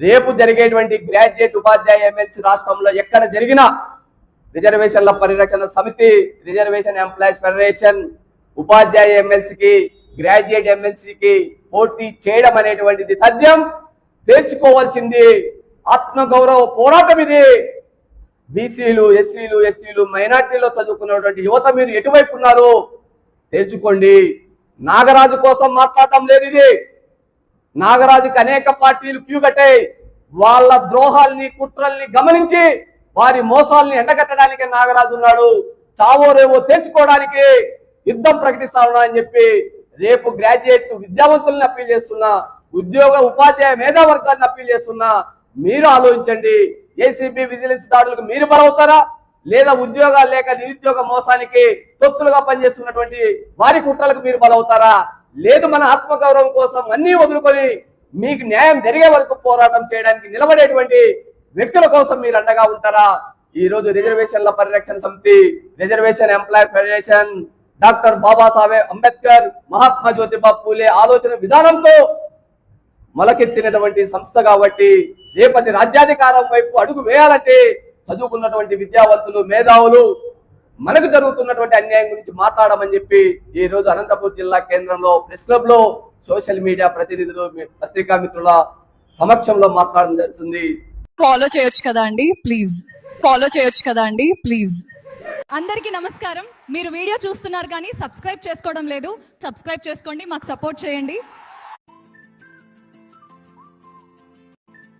రేపు జరిగేటువంటి గ్రాడ్యుయేట్ ఉపాధ్యాయ ఎమ్మెల్సీ రాష్ట్రంలో ఎక్కడ జరిగినా రిజర్వేషన్ల పరిరక్షణ సమితి రిజర్వేషన్ ఎంప్లాయీస్ ఫెడరేషన్ ఉపాధ్యాయ ఎమ్మెల్సీకి గ్రాడ్యుయేట్ ఎమ్మెల్సీకి పోటీ చేయడం అనేటువంటిది తథ్యం. తెచ్చుకోవాల్సింది ఆత్మగౌరవ పోరాటం ఇది. బీసీలు ఎస్సీలు ఎస్టీలు మైనార్టీలో చదువుకున్నటువంటి యువత మీరు ఎటువైపు ఉన్నారు? తెలుసుకోండి నాగరాజు కోసం మాట్లాడటం లేదు ఇది. నాగరాజుకి అనేక పార్టీలు క్యూ కట్టాయి వాళ్ళ ద్రోహాల్ని కుట్రల్ని గమనించి వారి మోసాల్ని ఎండగట్టడానికి నాగరాజు ఉన్నాడు. చావో రేవో తెచ్చుకోవడానికి యుద్ధం ప్రకటిస్తాను అని చెప్పి రేపు గ్రాడ్యుయేట్ విద్యావంతుల్ని అప్పీల్ చేస్తున్నా ఉద్యోగ ఉపాధ్యాయ మేధావర్గాన్ని అప్పీల్ చేస్తున్నా మీరు ఆలోచించండి. ఏసీబీ విజిలెన్స్ దాడులకు మీరు బలవుతారా? లేదా ఉద్యోగాలు లేక నిరుద్యోగ మోసానికి తొత్తులుగా పనిచేస్తున్నటువంటి వారి కుట్రలకు మీరు బలవుతారా? లేదు మన ఆత్మగౌరవం కోసం అన్నీ వదులుకొని మీకు న్యాయం జరిగే వరకు పోరాటం చేయడానికి నిలబడేటువంటి వ్యక్తుల కోసం మీరు అండగా ఉంటారా? ఈ రోజు రిజర్వేషన్ల పరిరక్షణ సమితి reservation employer federation doctor Babasaheb Ambedkar Mahatma Jyotiba Phule ఆలోచన విధానంతో మొలకెత్తినటువంటి సంస్థ కాబట్టి రేపటి రాజ్యాధికారం వైపు అడుగు వేయాలంటే చదువుకున్నటువంటి విద్యావంతులు మేధావులు మనకు జరుగుతున్నటువంటి అన్యాయం గురించి మాట్లాడమని చెప్పి ఈ రోజు అనంతపురం జిల్లా కేంద్రంలో ప్రెస్ క్లబ్లో సోషల్ మీడియా ప్రతినిధులు పత్రికా మిత్రుల సమక్షంలో మాట్లాడడం జరుగుతుంది. ఫాలో చేయొచ్చు కదా అండి? ప్లీజ్ ఫాలో చేయొచ్చు కదా అండి? ప్లీజ్ అందరికీ నమస్కారం. మీరు వీడియో చూస్తున్నారు కానీ సబ్స్క్రైబ్ చేసుకోవడం లేదు. సబ్స్క్రైబ్ చేసుకోండి. మాకు సపోర్ట్ చేయండి.